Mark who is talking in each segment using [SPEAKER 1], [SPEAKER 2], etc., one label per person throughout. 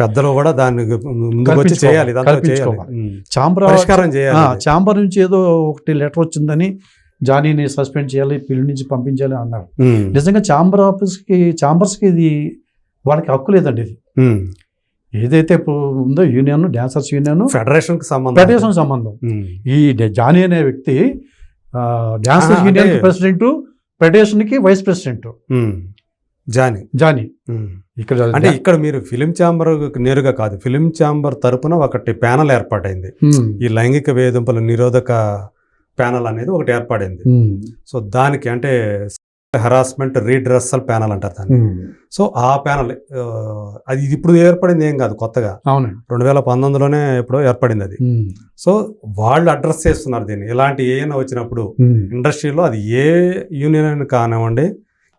[SPEAKER 1] పెద్దలు కూడా దాన్ని ముందుకు వచ్చి
[SPEAKER 2] కల్పించుకోవాలి,
[SPEAKER 1] చేయాలి.
[SPEAKER 2] చాంబర్
[SPEAKER 1] పరిష్కారం చేయాలి.
[SPEAKER 2] చాంబర్ నుంచి ఏదో ఒకటి లెటర్ వచ్చిందని జానీని సస్పెండ్ చేయాలి పిల్లి నుంచి పంపించాలి అన్నారు. నిజంగా చాంబర్ ఆఫీస్కి చాంబర్స్కి ఇది వాళ్ళకి హక్కు లేదండి ఇది. ఏదైతే ఉందో యూనియన్ డాన్సర్స్ యూనియన్
[SPEAKER 1] ఫెడరేషన్కి సంబంధం
[SPEAKER 2] ఫెడరేషన్ సంబంధం. ఈ జానీ అనే వ్యక్తి డాన్సర్స్ యూనియన్ ప్రెసిడెంట్ ఫెడరేషన్కి వైస్ ప్రెసిడెంట్.
[SPEAKER 1] జాని.
[SPEAKER 2] జానీ. ఇక్కడ
[SPEAKER 1] అంటే ఇక్కడ మీరు ఫిలిం ఛాంబర్ నేరుగా కాదు ఫిలిం ఛాంబర్ తరపున ఒకటి ప్యానల్ ఏర్పాటైంది. ఈ లైంగిక వేధింపుల నిరోధక ప్యానల్ అనేది ఒకటి ఏర్పడింది సో దానికి అంటే హెరాస్మెంట్ రీడ్రెస్సల్ ప్యానల్ అంటారు దాన్ని. సో ఆ ప్యానల్ అది ఇప్పుడు ఏర్పడింది ఏం కాదు కొత్తగా.
[SPEAKER 2] అవునండి.
[SPEAKER 1] రెండు వేల పంతొమ్మిదిలోనే ఎప్పుడో ఏర్పడింది అది. సో వాళ్ళు అడ్రస్ చేస్తున్నారు దీన్ని. ఇలాంటి ఏమైనా వచ్చినప్పుడు ఇండస్ట్రీలో అది ఏ యూనియన్ కానివ్వండి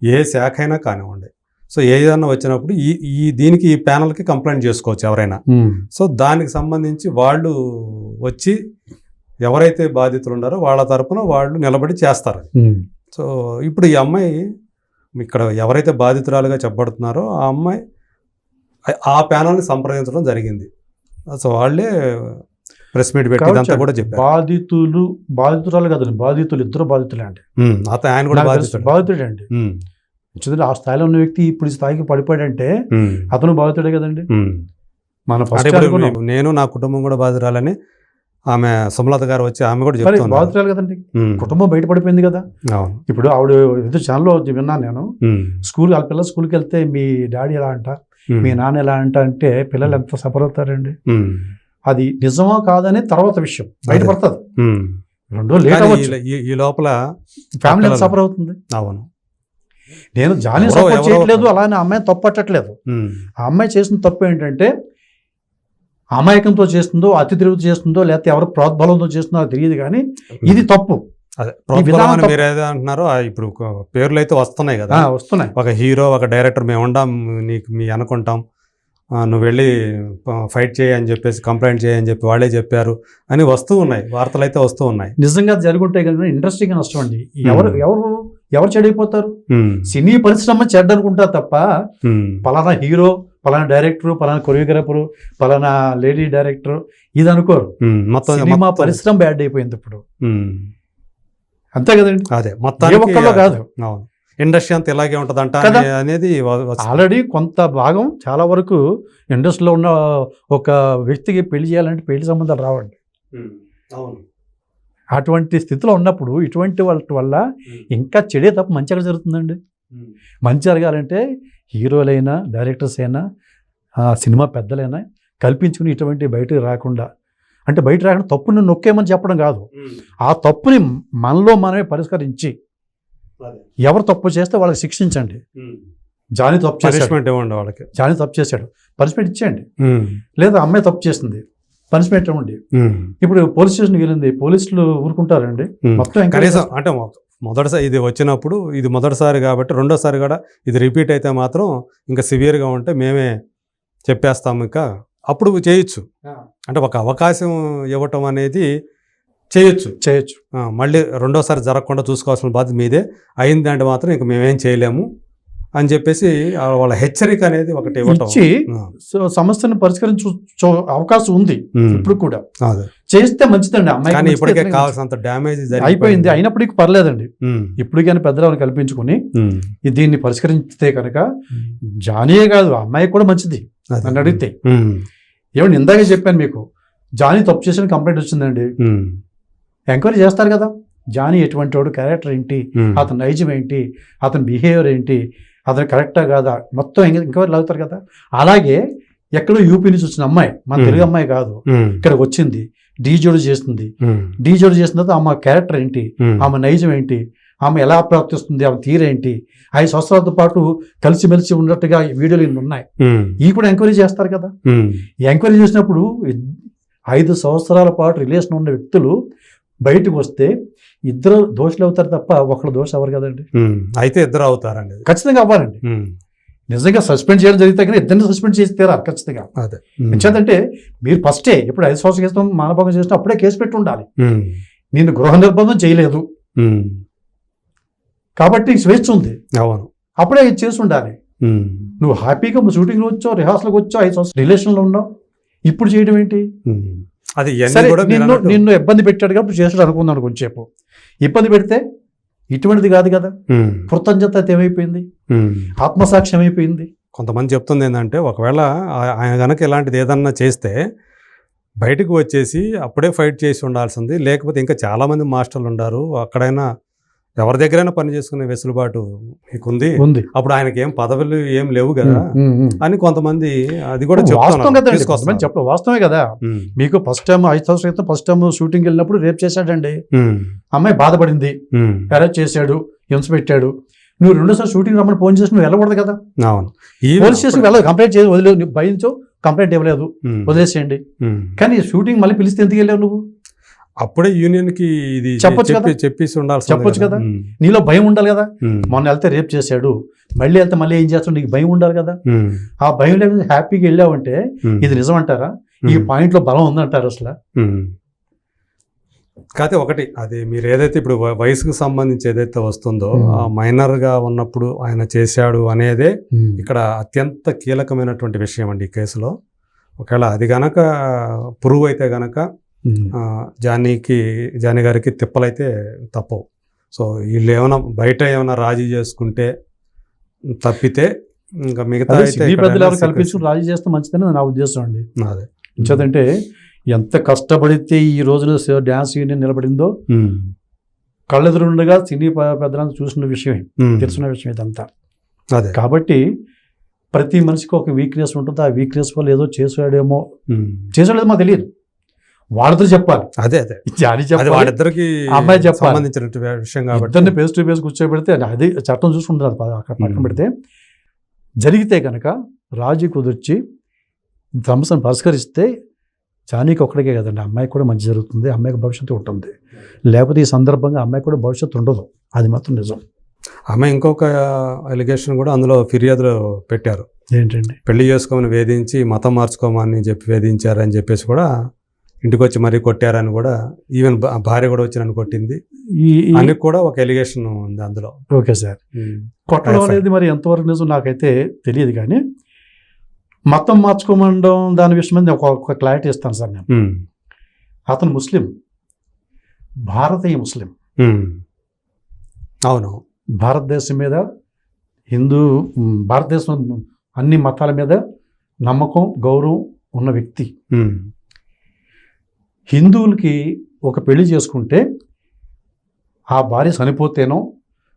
[SPEAKER 1] ఏ శాఖ అయినా కానివ్వండి. సో ఏదైనా వచ్చినప్పుడు ఈ ఈ దీనికి ఈ ప్యానల్కి కంప్లైంట్ చేసుకోవచ్చు ఎవరైనా. సో దానికి సంబంధించి వాళ్ళు వచ్చి ఎవరైతే బాధితులు ఉన్నారో వాళ్ళ తరపున వాళ్ళు నిలబడి చేస్తారు. సో ఇప్పుడు ఈ అమ్మాయి ఇక్కడ ఎవరైతే బాధితురాలుగా చెప్పబడుతున్నారో ఆ అమ్మాయి ఆ ప్యానల్ని సంప్రదించడం జరిగింది. సో వాళ్ళే ప్రెస్ మీట్ పెట్టి ఇదంతా కూడా చెప్పారు.
[SPEAKER 2] బాధితులు బాధితురాలు కదండి బాధితులు ఇద్దరు బాధితులే అండి
[SPEAKER 1] అతను ఆయన కూడా బాధితుడు.
[SPEAKER 2] బాధితుడే అండి చూడండి ఆ స్థాయిలో ఉన్న వ్యక్తి ఇప్పుడు ఈ స్థాయికి పడిపోయాడంటే అతను బాధితుడే కదండి. మన ఫస్ట్
[SPEAKER 1] నేను నా కుటుంబం కూడా బాధితురాలని ఆమె సుమలత గారు వచ్చి ఆమె కూడా
[SPEAKER 2] మరి
[SPEAKER 1] చెప్తున్నారు.
[SPEAKER 2] బాధితురాలు కదండి. కుటుంబం బయటపడిపోయింది కదా. ఇప్పుడు ఆవిడ ఏదో ఛానల్లో విన్నాను నేను. స్కూల్ వాళ్ళ పిల్లలు స్కూల్కి వెళ్తే మీ డాడీ ఎలా అంట మీ నాన్న ఎలా అంట అంటే పిల్లలు ఎంత సఫర్ అవుతారండి. అది నిజమో కాదని తర్వాత విషయం. బయటపడుతుంది. రెండో లేట్ అవ్వచ్చు.
[SPEAKER 1] ఈ- లోపల
[SPEAKER 2] ఫ్యామిలీ సఫర్ అవుతుంది?
[SPEAKER 1] అవును.
[SPEAKER 2] నేను జానీ సపోర్ట్ చేయట్లేదు అలానే అమ్మాయి తప్పట్టట్లేదు
[SPEAKER 1] ఉమ్,
[SPEAKER 2] ఆ అమ్మాయి చేసిన తప్పు ఏంటంటే అమాయకంతో చేస్తుందో అతి తిరుగుతూ చేస్తుందో లేకపోతే ఎవరు ప్రోద్బలంతో చేస్తుందో అది తెలియదు కానీ ఇది తప్పు. తప్ప-
[SPEAKER 1] మీరు ఏదో అంటున్నారో ఇప్పుడు పేర్లు అయితే వస్తున్నాయి కదా.
[SPEAKER 2] వస్తున్నాయి.
[SPEAKER 1] ఒక హీరో ఒక డైరెక్టర్ మేము ఉండాం నీకు మీ అనుకుంటాం. నువ్వు వెళ్ళి ఫైట్ చేయి అని చెప్పేసి కంప్లైంట్ చేయి అని చెప్పి వాళ్ళే చెప్పారు అని వస్తూ ఉన్నాయి. వార్తలు అయితే వస్తూ ఉన్నాయి.
[SPEAKER 2] నిజంగా జరుగుంటే కనుక ఇండస్ట్రీకి నష్టం అండి. ఎవరు ఎవరు ఎవరు చెడైపోతారు? సినీ పరిశ్రమ చెడ్డ అనుకుంటారు తప్ప పలానా హీరో పలానా డైరెక్టర్ పలానా కొరియోగ్రాఫర్ పలానా లేడీ డైరెక్టర్ ఇది అనుకోరు.
[SPEAKER 1] మొత్తం
[SPEAKER 2] సినిమా
[SPEAKER 1] మొత్తం-
[SPEAKER 2] పరిశ్రమ బ్యాడ్ అయిపోయింది ఇప్పుడు. అంతే కదండి.
[SPEAKER 1] అదే.
[SPEAKER 2] ఒక్కళ్ళు కాదు.
[SPEAKER 1] అవును. ఇండస్ట్రీ అంతా ఇలాగే ఉంటదంట అనేది.
[SPEAKER 2] ఆల్రెడీ కొంత భాగం చాలా వరకు ఇండస్ట్రీలో ఉన్న ఒక వ్యక్తికి పెళ్ళి చేయాలంటే పెళ్ళి సంబంధాలు రావండి.
[SPEAKER 1] అవును.
[SPEAKER 2] అటువంటి స్థితిలో ఉన్నప్పుడు ఇటువంటి వాళ్ళ వల్ల ఇంకా చెడే తప్ప మంచి ఎక్కడ జరుగుతుందండి? మంచి జరగాలంటే హీరోలైనా డైరెక్టర్స్ అయినా ఆ, సినిమా పెద్దలైనా కల్పించుకుని ఇటువంటి బయటకు రాకుండా అంటే బయట రాకుండా తప్పుని నొక్కేమని చెప్పడం కాదు. ఆ తప్పుని మనలో మనమే పరిష్కరించి. ఎవరు తప్పు చేస్తే వాళ్ళకి శిక్షించండి. జాని తప్పు చేశాడు.
[SPEAKER 1] పనిష్మెంట్ ఇవ్వండి వాళ్ళకి.
[SPEAKER 2] జాని తప్పు చేశాడు. పనిష్మెంట్ ఇచ్చేయండి. లేదా అమ్మాయి తప్పు చేస్తుంది పనిష్మెంట్ ఇవ్వండి. ఇప్పుడు పోలీస్ స్టేషన్కి వెళ్ళింది. పోలీసులు ఊరుకుంటారండి. మొత్తం
[SPEAKER 1] కనీసం అంటే మొదటిసారి ఇది వచ్చినప్పుడు ఇది మొదటిసారి కాబట్టి రెండోసారి కూడా ఇది రిపీట్ అయితే మాత్రం ఇంకా సివియర్గా ఉంటే మేమే చెప్పేస్తాము ఇంకా. అప్పుడు చేయొచ్చు. అంటే ఒక అవకాశం ఇవ్వటం అనేది చేయొచ్చు.
[SPEAKER 2] చేయొచ్చు.
[SPEAKER 1] మళ్ళీ రెండోసారి జరగకుండా చూసుకోవాల్సిన బాధ్యత మీదే. అయింది అంటే మాత్రం ఇంక మేమేం చేయలేము అని చెప్పేసి వాళ్ళ హెచ్చరిక అనేది ఒకటి
[SPEAKER 2] ఇచ్చి సమస్యను పరిష్కరించు అవకాశం ఉంది ఇప్పుడు కూడా. చేస్తే మంచిదండి. అమ్మాయి
[SPEAKER 1] కానీ ఇప్పటికే కావాల్సినంత డ్యామేజ్
[SPEAKER 2] అయిపోయింది. అయినప్పటికీ పర్లేదండి.
[SPEAKER 1] ఉమ్,
[SPEAKER 2] ఇప్పుడు కానీ పెద్దలను కల్పించుకుని దీన్ని పరిష్కరిస్తే కనుక జానీయే కాదు అమ్మాయి కూడా మంచిది. నన్ను అడిగితే. ఏమండి ఇందాకే చెప్పాను మీకు జానీ తప్పు చేసిన కంప్లైంట్ వచ్చిందండి. ఎంక్వైరీ చేస్తారు కదా. జానీ ఎటువంటి వాడు క్యారెక్టర్ ఏంటి అతని నైజం ఏంటి అతని బిహేవియర్ ఏంటి అతను కరెక్టా కాదా మొత్తం ఎంక్వైరీ అవుతారు కదా. అలాగే ఎక్కడో యూపీ నుంచి వచ్చిన అమ్మాయి మన. తెలుగు అమ్మాయి కాదు
[SPEAKER 1] ఉమ్,
[SPEAKER 2] ఇక్కడికి వచ్చింది డీజోడు చేస్తుంది.
[SPEAKER 1] ఉమ్,
[SPEAKER 2] డీజోడు చేసిన తర్వాత ఆమె క్యారెక్టర్ ఏంటి ఆమె నైజం ఏంటి ఆమె ఎలా ప్రవర్తిస్తుంది ఆమె తీరేంటి ఐదు సంవత్సరాలతో పాటు కలిసిమెలిసి ఉన్నట్టుగా ఈ వీడియోలు ఇన్ని ఉన్నాయి. ఇవి కూడా ఎంక్వైరీ చేస్తారు కదా. ఈ ఎంక్వైరీ చేసినప్పుడు ఐదు సంవత్సరాల పాటు రిలేషన్ ఉన్న వ్యక్తులు బయటకు వస్తే ఇద్దరు దోషులు అవుతారు తప్ప ఒకళ్ళు దోష అవ్వరు కదండి.
[SPEAKER 1] అయితే ఇద్దరు అవుతారండి
[SPEAKER 2] ఖచ్చితంగా అవ్వాలండి. నిజంగా సస్పెండ్ చేయడం జరిగితే కానీ ఇద్దరిని సస్పెండ్ చేసి తీరాలి ఖచ్చితంగా.
[SPEAKER 1] అదే.
[SPEAKER 2] ఎంచేతంటే మీరు ఫస్టే ఇప్పుడు ఐదు సంవత్సరాల క్రితం మానభంగం చేసిన అప్పుడే కేసు పెట్టి ఉండాలి. నేను గృహ నిర్బంధం చేయలేదు. కాబట్టి స్వేచ్ఛ ఉంది.
[SPEAKER 1] అవును.
[SPEAKER 2] అప్పుడే ఇది చేసి ఉండాలి. నువ్వు హ్యాపీగా షూటింగ్లో వచ్చావు రిహార్సల్కి వచ్చావు ఐదు సంవత్సరాలు రిలేషన్లో ఉన్నావు. ఇప్పుడు చేయడం ఏంటి.
[SPEAKER 1] అది
[SPEAKER 2] నిన్ను నిన్ను ఇబ్బంది పెట్టాడు కాబట్టి చేసాడు అనుకున్నాను కొంచెంసేపు ఇబ్బంది పెడితే ఇటువంటిది కాదు కదా. కృతజ్ఞత ఏమైపోయింది?
[SPEAKER 1] ఉమ్.
[SPEAKER 2] ఆత్మసాక్షి ఏమైపోయింది
[SPEAKER 1] కొంతమంది చెప్తుంది ఏంటంటే ఒకవేళ ఆయన కనుక ఇలాంటిది ఏదన్నా చేస్తే బయటకు వచ్చేసి అప్పుడే ఫైట్ చేసి ఉండాల్సింది. లేకపోతే ఇంకా చాలామంది మాస్టర్లు ఉన్నారు అక్కడైనా ఎవరి దగ్గరైనా పని చేసుకునే వెసులుబాటు మీకుంది.
[SPEAKER 2] ఉంది.
[SPEAKER 1] అప్పుడు ఆయనకి ఏం పదవులు ఏం లేవు కదా. అని కొంతమంది అది కూడా
[SPEAKER 2] వాస్తవం చెప్పడం వాస్తవమే కదా. మీకు ఫస్ట్ టైం ఐదు సంవత్సరాల క్రితం ఫస్ట్ టైం షూటింగ్ వెళ్ళినప్పుడు రేప్ చేశాడండి. అమ్మాయి బాధపడింది. అరెస్ట్ చేశాడు హింస పెట్టాడు. నువ్వు రెండోసారి షూటింగ్ రమ్మని ఫోన్ చేసి నువ్వు వెళ్ళకూడదు కదా.
[SPEAKER 1] అవును. ఈ
[SPEAKER 2] పోలీస్ స్టేషన్ వెళ్ళదు కంప్లైంట్ చేసి వదిలేదు భయించు కంప్లైంట్ ఇవ్వలేదు. వదిలేసేయండి. కానీ షూటింగ్ మళ్ళీ పిలిస్తే ఎందుకు వెళ్ళావు నువ్వు?
[SPEAKER 1] అప్పుడే యూనియన్కి ఇది
[SPEAKER 2] చెప్పొచ్చు
[SPEAKER 1] చెప్పి చెప్పేసి ఉండాల్సి
[SPEAKER 2] చెప్పొచ్చు కదా. నీలో భయం ఉండాలి కదా. మొన్న వెళ్తే రేప్ చేశాడు. మళ్ళీ వెళ్తే మళ్ళీ ఏం చేస్తాడు? నీకు భయం ఉండాలి కదా. ఆ భయం లేకుండా హ్యాపీగా వెళ్ళావంటే ఇది నిజం అంటారా ఈ పాయింట్లో బలం ఉందంటారు అసలు?
[SPEAKER 1] కాకపోతే ఒకటి అది మీరు ఏదైతే ఇప్పుడు వ- వయసుకు సంబంధించి ఏదైతే వస్తుందో. ఆ మైనర్గా ఉన్నప్పుడు ఆయన చేశాడు అనేదే ఇక్కడ అత్యంత కీలకమైనటువంటి విషయం అండి ఈ కేసులో. ఒకవేళ అది గనక ప్రూవ్ అయితే గనక జానీకి జానీ గారికి తిప్పలైతే తప్పవు సో వీళ్ళు ఏమైనా బయట ఏమైనా రాజీ చేసుకుంటే తప్పితే ఇంకా మిగతా
[SPEAKER 2] పెద్దలు ఎవరు. కల్పించుకుని రాజీ చేస్తే మంచిదని నా ఉద్దేశం అండి
[SPEAKER 1] అదే
[SPEAKER 2] ఎంత కష్టపడితే ఈ రోజున డ్యాన్స్ యూనియన్ నిలబడిందో
[SPEAKER 1] ఉమ్.
[SPEAKER 2] కళ్ళెదురుండగా సినీ పెద్దలను చూసిన విషయమే
[SPEAKER 1] ఉమ్.
[SPEAKER 2] తెలిసిన విషయం ఇదంతా
[SPEAKER 1] అదే
[SPEAKER 2] కాబట్టి ప్రతి మనిషికి ఒక వీక్నెస్ ఉంటుంది ఆ వీక్నెస్ వల్ల ఏదో చేసాడేమో. చేసాడేమో మాకు తెలియదు వాళ్ళతో చెప్పాలి.
[SPEAKER 1] అదే అదే.
[SPEAKER 2] జాని చెప్పాలి.
[SPEAKER 1] వాళ్ళిద్దరికి
[SPEAKER 2] అమ్మాయి చెప్పాలి.
[SPEAKER 1] సంబంధించిన విషయం కాబట్టి.
[SPEAKER 2] ఇద్దరిని ఫేస్ టు ఫేస్ కూర్చోబెడితే అది చట్టం చూసుకుంటారు అది అక్కడ పక్కన. పెడితే జరిగితే కనుక రాజీ కుదిర్చి సమస్యను పరిష్కరిస్తే జానీకి ఒక్కడికే కదండి. అమ్మాయికి కూడా మంచి జరుగుతుంది అమ్మాయికి భవిష్యత్తు ఉంటుంది. లేకపోతే ఈ సందర్భంగా అమ్మాయికి కూడా భవిష్యత్తు ఉండదు. అది మాత్రం నిజం.
[SPEAKER 1] ఆమె ఇంకొక అలిగేషన్ కూడా అందులో ఫిర్యాదులో పెట్టారు.
[SPEAKER 2] ఏంటండి?
[SPEAKER 1] పెళ్ళి చేసుకోమని వేధించి మతం మార్చుకోమని చెప్పి వేధించారని చెప్పేసి కూడా ఇంటికి వచ్చి మరీ కొట్టారని కూడా ఈవెన్ భార్య కూడా వచ్చి నన్ను కొట్టింది అని కూడా ఒక ఎలిగేషన్ ఉంది అందులో.
[SPEAKER 2] Okay sir. కొట్టడం. అనేది మరి ఎంతవరకు నిజం నాకైతే తెలియదు కానీ మతం మార్చుకోమండం దాని విషయం మీద ఒక క్లారిటీ ఇస్తాను సార్ నేను. అతను ముస్లిం. భారతీయ ముస్లిం.
[SPEAKER 1] అవును.
[SPEAKER 2] భారతదేశం మీద హిందూ భారతదేశం అన్ని మతాల మీద నమ్మకం గౌరవం ఉన్న వ్యక్తి. హిందువులకి ఒక పెళ్ళి చేసుకుంటే ఆ భార్య చనిపోతేనో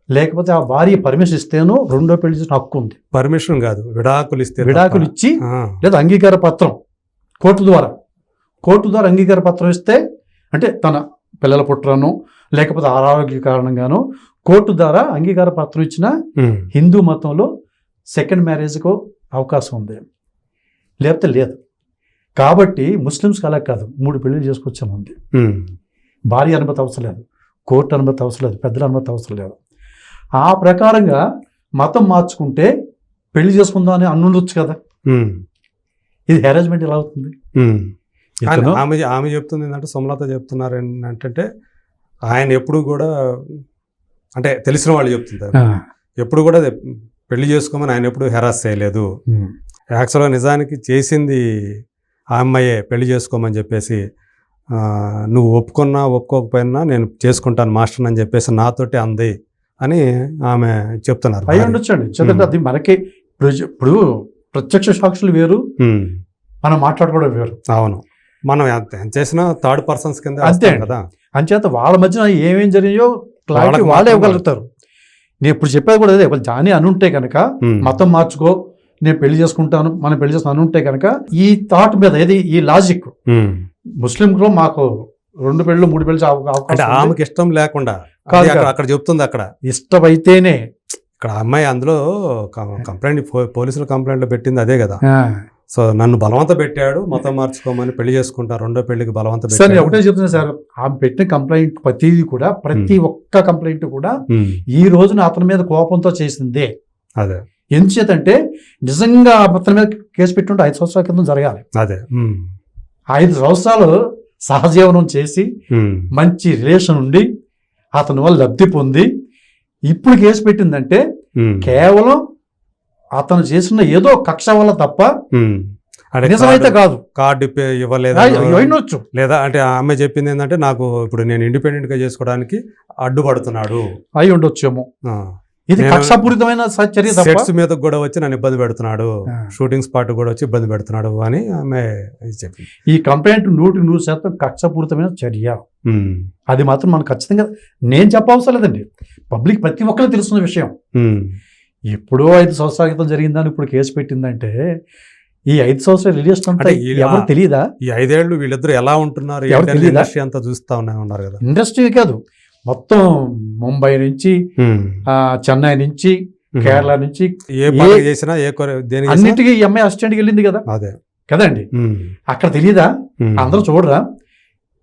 [SPEAKER 2] లేకపోతే ఆ భార్య పర్మిషన్ ఇస్తేనో రెండో పెళ్ళి చేసిన హక్కు ఉంది
[SPEAKER 1] పర్మిషన్ కాదు విడాకులు ఇస్తే.
[SPEAKER 2] విడాకులు ఇచ్చి. లేదా అంగీకార పత్రం కోర్టు ద్వారా కోర్టు ద్వారా అంగీకార పత్రం ఇస్తే అంటే తన పిల్లల పుట్రను లేకపోతే అనారోగ్య కారణంగానో కోర్టు ద్వారా అంగీకార పత్రం ఇచ్చిన. హిందూ మతంలో సెకండ్ మ్యారేజ్కు అవకాశం ఉంది లేకపోతే లేదు కాబట్టి ముస్లిమ్స్కి అలా కాదు. మూడు పెళ్ళిళ్ళు చేసుకొచ్చాను ఉంది. భార్య అనుమతి అవసరం లేదు. కోర్టు అనుమతి అవసరం లేదు. పెద్దల అనుమతి అవసరం లేదు. ఆ ప్రకారంగా మతం మార్చుకుంటే పెళ్ళి చేసుకుందాం అని అనుండొచ్చు కదా. ఇది హెరాజ్మెంట్ ఎలా అవుతుంది?
[SPEAKER 1] ఆమె ఆమె చెప్తుంది ఏంటంటే సుమలత చెప్తున్నారు ఏంటంటే ఆయన ఎప్పుడు కూడా అంటే తెలిసిన వాళ్ళు చెప్తుంటారు. ఎప్పుడు కూడా అదే పెళ్ళి చేసుకోమని ఆయన ఎప్పుడు హెరాస్ చేయలేదు. యాక్చువల్గా నిజానికి చేసింది ఆ అమ్మాయే పెళ్ళి చేసుకోమని చెప్పేసి నువ్వు ఒప్పుకున్నా ఒప్పుకోకపోయినా నేను చేసుకుంటాను మాస్టర్ అని చెప్పేసి నాతోటి అంది అని ఆమె చెప్తున్నారు
[SPEAKER 2] అయి ఉండొచ్చండి.
[SPEAKER 1] ఉమ్.
[SPEAKER 2] అది మనకి ఇప్పుడు ప్రత్యక్ష సాక్షులు వేరు మనం మాట్లాడుకోవడం వేరు.
[SPEAKER 1] అవును. మనం ఎంత చేసినా థర్డ్ పర్సన్స్ కింద
[SPEAKER 2] అంతే.
[SPEAKER 1] కదా.
[SPEAKER 2] అంచేత వాళ్ళ మధ్యన ఏమేం జరిగాయో క్లారిటీ వాళ్ళే ఇవ్వగలుగుతారు. నేను ఇప్పుడు చెప్పేది కూడా అదే వాళ్ళు జాని అనుంటే కనుక మతం మార్చుకో నేను పెళ్ళి చేసుకుంటాను మనం పెళ్ళి చేసుకుని అనుంటే కనుక ఈ థాట్ మీద ఏది? ఈ లాజిక్. ముస్లింలో మాకు రెండు పెళ్ళు మూడు పెళ్ళి
[SPEAKER 1] అంటే. ఆమెకి ఇష్టం లేకుండా. అక్కడ చెప్తుంది అక్కడ.
[SPEAKER 2] ఇష్టమైతేనే.
[SPEAKER 1] ఇక్కడ అమ్మాయి అందులో కంప్లైంట్ పోలీసులు కంప్లైంట్లో పెట్టింది అదే కదా. సో నన్ను బలవంత పెట్టాడు మతం మార్చుకోమని పెళ్ళి చేసుకుంటా రెండో పెళ్ళికి బలవంత
[SPEAKER 2] సార్ ఒకటే చెప్తున్నా సార్ ఆమె పెట్టిన కంప్లైంట్ ప్రతిదీ కూడా ప్రతి ఒక్క కంప్లైంట్ కూడా ఈ రోజున అతని మీద కోపంతో చేసిందే.
[SPEAKER 1] అదే.
[SPEAKER 2] ఎందుచేతంటే నిజంగా అతని మీద కేసు పెట్టుంటే ఐదు సంవత్సరాల క్రితం జరగాలి.
[SPEAKER 1] అదే.
[SPEAKER 2] ఐదు సంవత్సరాలు సహజీవనం చేసి మంచి రిలేషన్ ఉండి అతని వల్ల లబ్ధి పొంది ఇప్పుడు కేసు పెట్టిందంటే కేవలం అతను చేసిన ఏదో కక్ష వల్ల తప్ప నిజమైతే కాదు.
[SPEAKER 1] కార్డు ఇవ్వలేదు?
[SPEAKER 2] అయినొచ్చు
[SPEAKER 1] లేదా అంటే ఆ అమ్మాయి చెప్పింది ఏంటంటే నాకు ఇప్పుడు నేను ఇండిపెండెంట్గా చేసుకోవడానికి అడ్డుపడుతున్నాడు.
[SPEAKER 2] అయి ఉండొచ్చేమో.
[SPEAKER 1] ఆ.
[SPEAKER 2] ఇది కక్షపూరితమైన చర్య
[SPEAKER 1] సెట్స్ మీద కూడా వచ్చి నన్ను ఇబ్బంది పెడుతున్నాడు. షూటింగ్ స్పాట్ కూడా వచ్చి ఇబ్బంది పెడుతున్నాడు అని ఆమె ఇది చెప్పింది.
[SPEAKER 2] ఈ కంప్లైంట్ నూటికి నూరు శాతం కక్షపూరితమైన చర్య. అది మాత్రం మనకు ఖచ్చితంగా నేను చెప్పవసరం లేదండి. పబ్లిక్ ప్రతి ఒక్కరికి తెలుస్తున్న విషయం. ఎప్పుడో ఐదు సంవత్సరాల క్రితం జరిగిందని ఇప్పుడు కేసు పెట్టిందంటే ఈ ఐదు సంవత్సరాలు రిలీజ్ ఎవరు తెలియదా
[SPEAKER 1] ఈ ఐదేళ్ళు వీళ్ళిద్దరు ఎలా ఉంటున్నారు? ఇండస్ట్రీ అంతా చూస్తా ఉన్నా ఉన్నారు కదా.
[SPEAKER 2] ఇండస్ట్రీ కాదు. మొత్తం ముంబై నుంచి చెన్నై నుంచి. కేరళ నుంచి
[SPEAKER 1] ఏ చేసినా ఏ
[SPEAKER 2] అన్నిటికీ ఈ అమ్మాయి అసిస్టెంట్కి వెళ్ళింది కదా.
[SPEAKER 1] అదే.
[SPEAKER 2] కదండి. అక్కడ తెలియదా. అందరూ చూడరా?